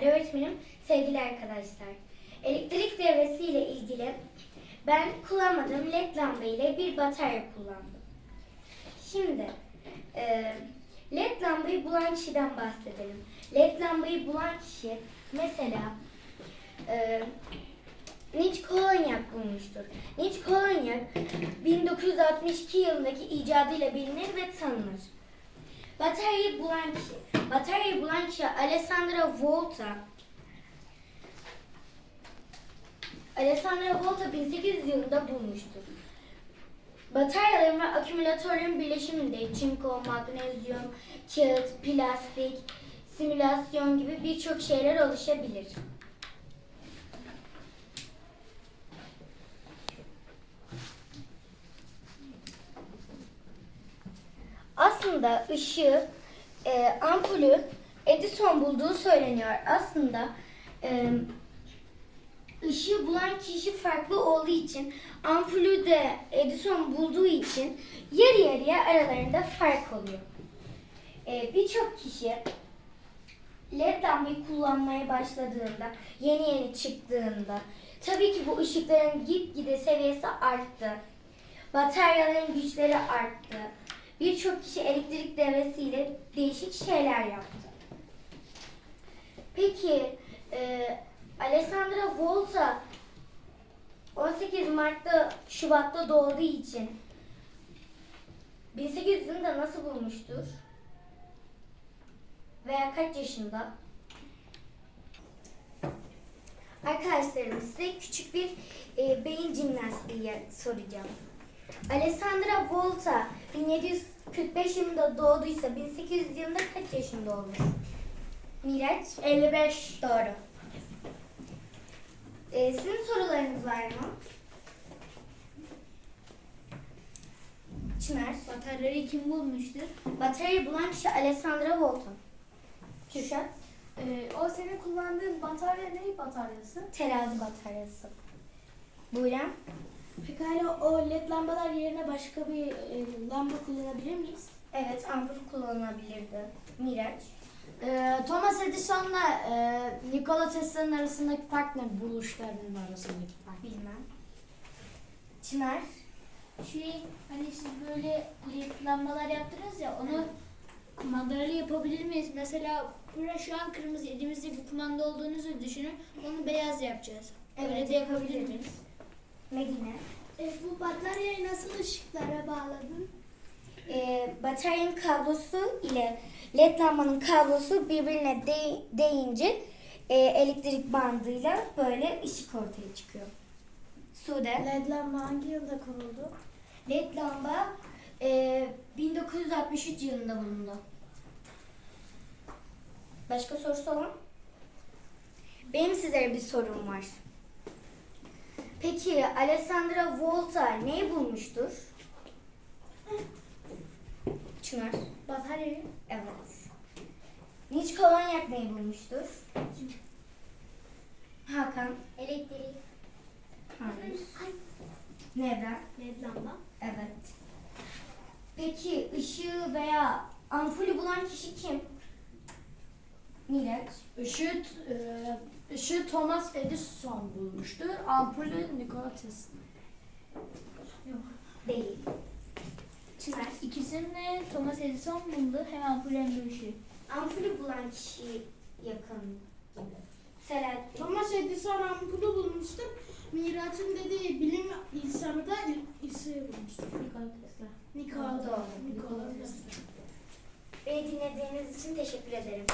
değerli öğretmenim, sevgili arkadaşlar. Elektrik devresi ile ilgili ben kullanmadığım led lamba ile bir batarya kullandım. Şimdi e, led lambayı bulan kişiden bahsedelim. Led lambayı bulan kişi mesela e, Nietzsche Kolonyak bulmuştur. Nietzsche Kolonyak 1962 yılındaki icadıyla bilinir ve tanınır. Bataryayı bulan kişi, bataryayı bulan kişi Alessandro Volta. Alessandro Volta 1800 yılında bulmuştur. Bataryaların ve akümülatörlerin bileşiminde çinko, magnezyum, kağıt, plastik, simülasyon gibi birçok şeyler oluşabilir. Aslında ışığı, e, ampulü Edison bulduğu söyleniyor. Aslında e, ışığı bulan kişi farklı olduğu için ampulü de Edison bulduğu için yarı yarıya aralarında fark oluyor. E, Birçok kişi LED lambayı kullanmaya başladığında, yeni yeni çıktığında tabii ki bu ışıkların gitgide seviyesi arttı. Bataryaların güçleri arttı. Birçok kişi elektrik devresiyle değişik şeyler yaptı. Peki e, Alessandro Volta 18 Mart'ta Şubat'ta doğduğu için 1800 yılında nasıl bulmuştur? Veya kaç yaşında? Arkadaşlarım size küçük bir e, beyin jimnastiği soracağım. Alessandra Volta 1745 yılında doğduysa 1800 yılında kaç yaşında olur? Miraç? 55. Doğru. Ee, sizin sorularınız var mı? Çınar. Bataryayı kim bulmuştur? Bataryayı bulan kişi Alessandra Volta. Kürşat. Ee, o senin kullandığın batarya ne bataryası? Terazi bataryası. Buyurun. Pekala o led lambalar yerine başka bir e, lamba kullanabilir miyiz? Evet ampul kullanılabilirdi. Miraç. Ee, Thomas Edison'la e, Nikola Tesla'nın arasındaki fark ne? Buluşlarının arasındaki fark. Bilmem. Çınar. Şey hani siz böyle led lambalar yaptınız ya onu kumandalı yapabilir miyiz? Mesela burada şu an kırmızı elimizde bir kumanda olduğunuzu düşünün. Onu beyaz yapacağız. Öyle de yapabilir miyiz? Medine. E, bu bataryayı nasıl ışıklara bağladın? e, bataryanın kablosu ile led lambanın kablosu birbirine de- değince e, elektrik bandıyla böyle ışık ortaya çıkıyor. Sude. Led lamba hangi yılda kuruldu? Led lamba e, 1963 yılında bulundu. Başka sorusu olan? Benim sizlere bir sorum var. Peki Alessandra Volta neyi bulmuştur? Çınar. Bataryayı. Evet. Nietzsche Kolonyak neyi bulmuştur? Hakan. Elektrik. Hayır. Nevra. Led lamba. Evet. Peki ışığı veya ampulü bulan kişi kim? Miraç. Işığı, e, ışığı Thomas Edison bulmuştur. Ampulü Nikola Tesla. Değil. Çınar. İkisini Thomas Edison buldu. Hem ampul hem de ışığı. Ampulü bulan kişi yakın gibi. Selahattin. Thomas Edison ampulü bulmuştur. Miraç'ın dediği bilim insanı da ısı bulmuştur. Nikola Tesla. Nikola. Doğru. Nikola Tesla. Beni dinlediğiniz için teşekkür ederim.